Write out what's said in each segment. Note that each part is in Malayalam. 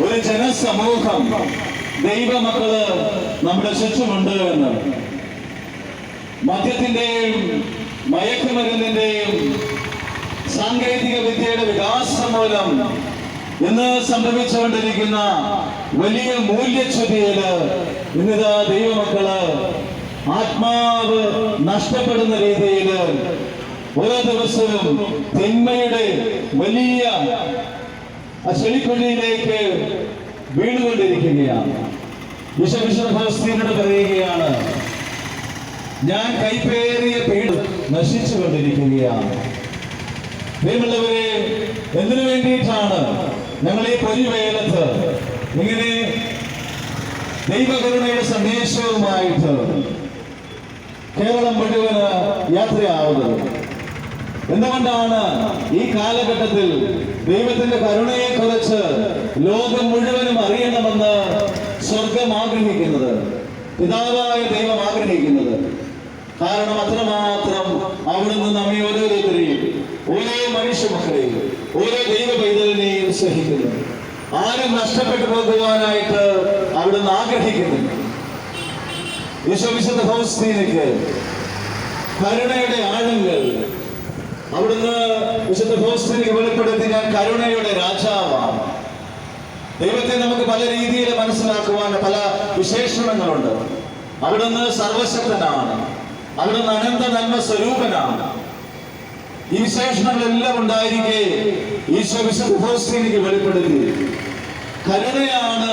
ഒരു ജനസമൂഹം ദൈവമക്കൾ നമ്മുടെ ചുറ്റുമുണ്ട് എന്ന്. മദ്യത്തിന്റെയും മയക്കുമരുന്നിന്റെയും സാങ്കേതിക വിദ്യയുടെ വികാസം മൂലം ഇന്ന് സംഭവിച്ചുകൊണ്ടിരിക്കുന്ന വലിയ മൂല്യച്യുതിയിൽ ഇന്നിതാ ദൈവമക്കൾ ആത്മാവ് നഷ്ടപ്പെടുന്ന രീതിയിൽ ഓരോ ദിവസവും തിന്മയുടെ വലിയ ആ വീണുകൊണ്ടിരിക്കുകയാണ്. വിശ്വവിശ്വസ്തീനോട് പറയുകയാണ് ഞാൻ കൈപ്പേറിയ പേട് നശിച്ചു കൊണ്ടിരിക്കുകയാണ് പ്രിയമുള്ളവരെ എന്തിനു വേണ്ടിയിട്ടാണ് ഞങ്ങൾ ഈ പൊരിവേലത്ത് ഇങ്ങനെ ദൈവകരുണയുടെ സന്ദേശവുമായിട്ട് കേരളം മുഴുവൻ യാത്രയാവുന്നത്? എന്തുകൊണ്ടാണ് ഈ കാലഘട്ടത്തിൽ ദൈവത്തിന്റെ കരുണയെ കുറിച്ച് ലോകം മുഴുവനും അറിയണമെന്ന് സ്വർഗം ആഗ്രഹിക്കുന്നത്? പിതാവായ ദൈവം ആഗ്രഹിക്കുന്നത്. കാരണം അത്രമാത്രം അവിടുന്ന് നമ്മെ ഓരോരുത്തരെയും ഓരോ മനുഷ്യ മക്കളെയും ഓരോ ദൈവ പൈതലിനെയും സ്നേഹിക്കുന്നു. ആരും നഷ്ടപ്പെട്ടു പോകുവാനായിട്ട് അവിടുന്ന് ആഗ്രഹിക്കുന്നില്ല. വിശ്വവിശുദ്ധ ഹൗസ്തീനയ്ക്ക് കരുണയുടെ ആഴങ്ങൾ അവിടുന്ന് വിശുദ്ധ ഫൗസ്തീനയ്ക്ക് വെളിപ്പെടുത്തി ഞാൻ കരുണയുടെ രാജാവാണ്. ദൈവത്തെ നമുക്ക് പല രീതിയിൽ മനസ്സിലാക്കുവാൻ പല വിശേഷണങ്ങളുണ്ട്. അവിടുന്ന് സർവശക്തനാണ്. അവിടുന്ന് അനന്ത നന്മ സ്വരൂപനാണ്. ഈ വിശേഷണങ്ങളെല്ലാം ഉണ്ടായിരിക്കെ ഈശോ വിശുദ്ധ ഫൗസ്തീനയ്ക്ക് വെളിപ്പെടുത്തി. കരുണയാണ്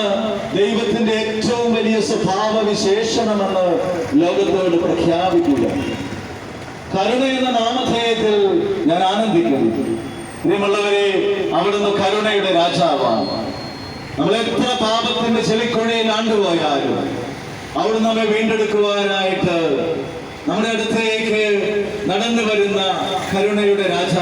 ദൈവത്തിന്റെ ഏറ്റവും വലിയ സ്വഭാവ വിശേഷണമെന്ന് ലോകത്തോട് പ്രഖ്യാപിക്കുക. കരുണ എന്ന നാമധേയത്തിൽ ഞാൻ ആനന്ദിക്കുന്നു ഇനിയുമുള്ളവരെ അവിടുന്ന് കരുണയുടെ രാജാവാണ്. നമ്മൾ എത്ര പാപത്തിന്റെ ചെളിക്കുഴയിൽ ആണ്ടുപോയാലും അവിടുന്ന് നമ്മെ വീണ്ടെടുക്കുവാനായിട്ട് നമ്മുടെ അടുത്തേക്ക് നടന്നു വരുന്ന കരുണയുടെ രാജാവാണ്